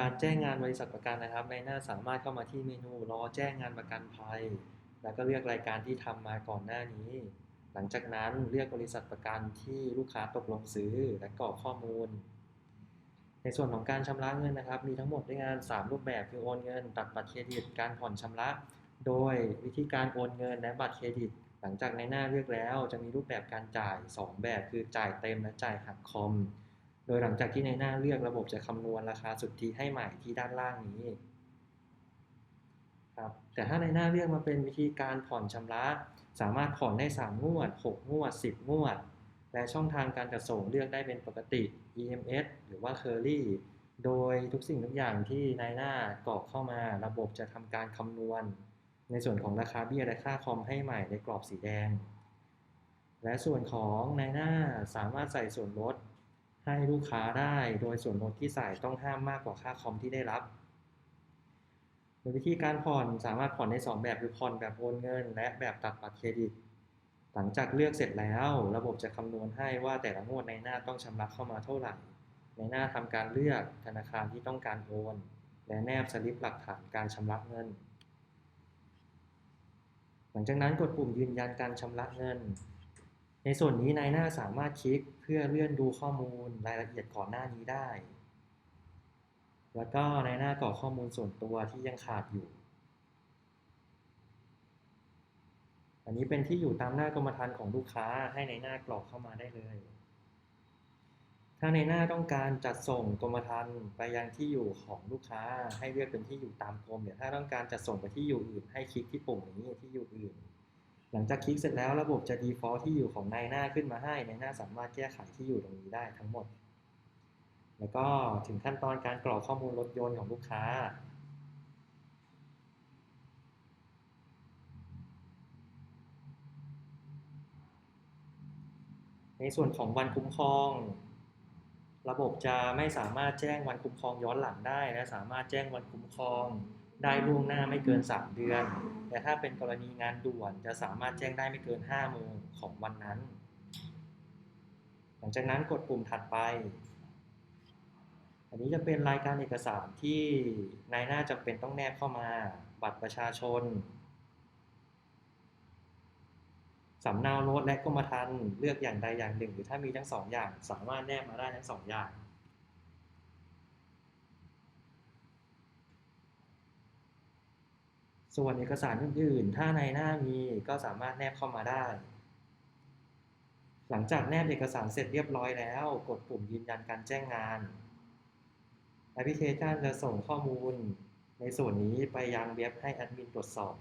การแจ้งงานบริษัทประกันนะครับ ในหน้าสามารถเข้ามาที่เมนูรอแจ้งงานประกันภัย แล้วก็เลือกรายการที่ทำมาก่อนหน้านี้ หลังจากนั้นเลือกบริษัทประกันที่ลูกค้าตกลงซื้อและกรอกข้อมูล ในส่วนของการชำระเงินนะครับ มีทั้งหมดด้วยกัน3รูปแบบคือโอนเงินตัดบัตรเครดิตการผ่อนชำระ โดยวิธีการโอนเงินและบัตรเครดิต หลังจากในหน้าเลือกแล้ว จะมีรูปแบบการจ่าย 2 แบบคือจ่ายเต็มและจ่ายหักคอม โดยหลังจากที่ในหน้าเลือกระบบจะคำนวณราคาสุทธิให้ใหม่ที่ด้านล่างนี้ครับแต่ถ้าในหน้าเลือกมาเป็นวิธีการผ่อนชำระ สามารถผ่อนได้ 3 งวด 6 งวด 10 งวด และช่องทางการจัดส่งเลือกได้เป็นปกติ EMS หรือว่า Curly โดยทุกสิ่งทุกอย่างที่ในหน้ากรอกเข้ามา ระบบจะทำการคำนวณ ในส่วนของราคาเบี้ยและค่าคอมให้ใหม่ในกรอบสีแดง และส่วนของในหน้าสามารถใส่ส่วนลด ให้ลูกค้าได้ โดยส่วนลดที่ใส่ต้องห้ามมากกว่าค่าคอมที่ได้รับ โดยวิธีการผ่อนสามารถผ่อนได้ 2 แบบคือผ่อนแบบโอนเงิน และแบบตัดบัตรเครดิต หลังจากเลือกเสร็จแล้ว ระบบจะคำนวณให้ว่าแต่ละงวดในหน้าต้องชำระเข้ามาเท่าไหร่ ในหน้าทำการเลือกธนาคารที่ต้องการโอน และแนบสลิปหลักฐานการชำระเงิน หลังจากนั้นกดปุ่มยืนยันการชำระเงิน ในส่วนนี้นายหน้าสามารถคลิกเพื่อเลื่อนดูข้อมูลรายละเอียดก่อนหน้านี้ได้ แล้วก็ในหน้ากรอกข้อมูลส่วนตัวที่ยังขาดอยู่ อันนี้เป็นที่อยู่ตามหน้ากรมธรรม์ของลูกค้าให้ในหน้ากรอกเข้ามาได้เลย ถ้าในหน้าต้องการจัดส่งกรมธรรม์ไปยังที่อยู่ของลูกค้าให้เลือกเป็นที่อยู่ตามกรมเดี๋ยวถ้าต้องการจัดส่งไปที่อยู่อื่น ให้คลิกที่ปุ่มนี้ที่อยู่อื่น หลังจากคลิกเสร็จแล้วระบบจะ default ที่อยู่ของนายหน้าขึ้นมาให้ ในหน้าสามารถแก้ไขที่อยู่ตรงนี้ได้ทั้งหมด แล้วก็ถึงขั้นตอนการกรอกข้อมูลรถยนต์ของลูกค้า ในส่วนของวันคุ้มครอง ระบบจะไม่สามารถแจ้งวันคุ้มครองย้อนหลังได้ และสามารถแจ้งวันคุ้มครอง ได้ล่วงหน้าไม่เกิน 3 เดือน แต่ถ้าเป็นกรณีงานด่วนจะสามารถแจ้งได้ไม่เกิน5โมงของวันนั้น หลังจากนั้นกดปุ่มถัดไป อันนี้จะเป็นรายการเอกสารที่นายหน้าจำเป็นต้องแนบเข้ามา บัตรประชาชนสำเนารถและกรมธรรม์เลือกอย่างใดอย่างหนึ่ง หรือถ้ามีทั้งสองอย่าง สามารถแนบมาได้ทั้งสองอย่าง ส่วนเอกสารอื่นๆ ถ้าในหน้ามีก็สามารถแนบเข้ามาได้ หลังจากแนบเอกสารเสร็จเรียบร้อยแล้ว กดปุ่มยืนยันการแจ้งงาน แอปพลิเคชันจะส่งข้อมูลในส่วนนี้ไปยังเว็บให้แอดมินตรวจสอบ